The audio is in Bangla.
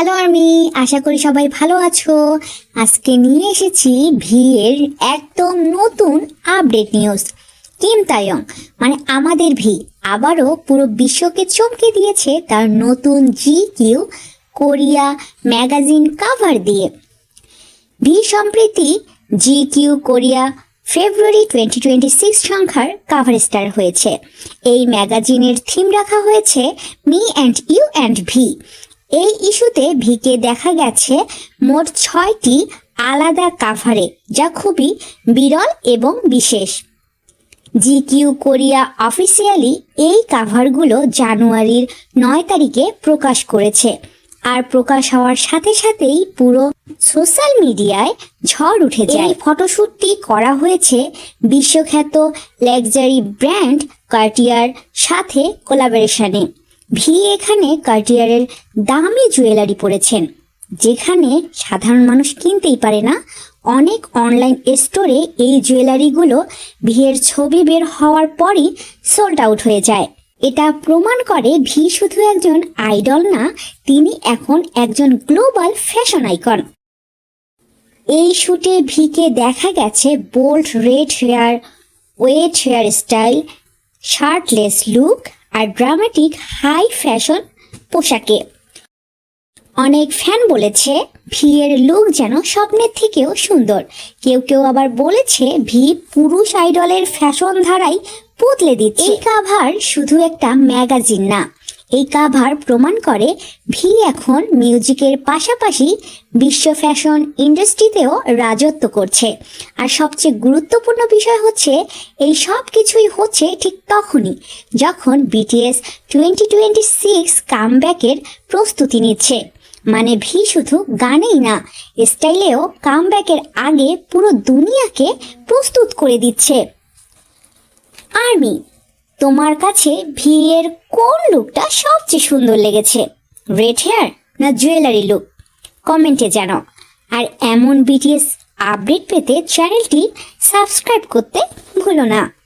হ্যালো আর্মি আশা করি সবাই ভালো আছো। আজকে নিয়ে এসেছি ভিয়ের একদম নতুন আপডেট নিউজ কিম তায়ং মানে আমাদের ভি আবারও পুরো বিশ্বকে চমকে দিয়েছে তার নতুন G Q Korea magazine cover দিয়ে। ভি সম্প্রতি জি কিউ কোরিয়া ফেব্রুয়ারি টোয়েন্টি টোয়েন্টি সিক্স সংখ্যার কাভার স্টার হয়েছে। এই ম্যাগাজিনের থিম রাখা হয়েছে me and you and V এই ইস্যুতে ভিকে দেখা গেছে মোট ছয়টি আলাদা কাভারে, যা খুবই বিরল এবং বিশেষ। জিকিউ কোরিয়া অফিসিয়ালি এই কাভারগুলো জানুয়ারির নয় তারিখে প্রকাশ করেছে। আর প্রকাশ হওয়ার সাথে সাথেই পুরো সোশ্যাল মিডিয়ায় ঝড় উঠে যায়। ফটোশ্যুটটি করা হয়েছে বিশ্বখ্যাত লাক্সারি ব্র্যান্ড কার্টিয়ার সাথে কোলাবোরেশনে। ভি এখানে কার্টিয়ারের দামি জুয়েলারি পরেছেন যেখানে সাধারণ মানুষ কিনতেই পারে না। অনেক অনলাইন স্টোরে এই জুয়েলারিগুলো ভিয়ের ছবি বের হওয়ার পরই সোল্ড আউট হয়ে যায়। এটা প্রমাণ করে ভি শুধু একজন আইডল না, তিনি এখন একজন গ্লোবাল ফ্যাশন আইকন। এই শুটে ভিকে দেখা গেছে bold red hair, wet hair style, shirtless look আর ড্রামাটিক হাই ফ্যাশন পোশাকে। অনেক ফ্যান বলেছে ভিয়ের লুক যেন স্বপ্নের থেকেও সুন্দর। কেউ কেউ আবার বলেছে ভি পুরুষ আইডলের ফ্যাশন ধারাই বদলে দিচ্ছে। এই কাভার শুধু একটা ম্যাগাজিন না। এই কাভার প্রমাণ করে ভি এখন মিউজিকের পাশাপাশি বিশ্ব ফ্যাশন ইন্ডাস্ট্রিতেও রাজত্ব করছে। আর সবচেয়ে গুরুত্বপূর্ণ বিষয় হচ্ছে, এই সব কিছুই হচ্ছে ঠিক তখনই যখন বিটিএস টোয়েন্টি টোয়েন্টি সিক্স কামব্যাকের প্রস্তুতি নিচ্ছে। মানে ভি শুধু গানেই না, স্টাইলেও কামব্যাকের আগে পুরো দুনিয়াকে প্রস্তুত করে দিচ্ছে। আর্মি তোমার কাছে ভি এর কোন লুকটা সবচেয়ে সুন্দর লেগেছে? রেড হেয়ার না জুয়েলারি লুক কমেন্টে জানাও। আর এমন বিটিএস আপডেট পেতে চ্যানেলটি সাবস্ক্রাইব করতে ভুলো না।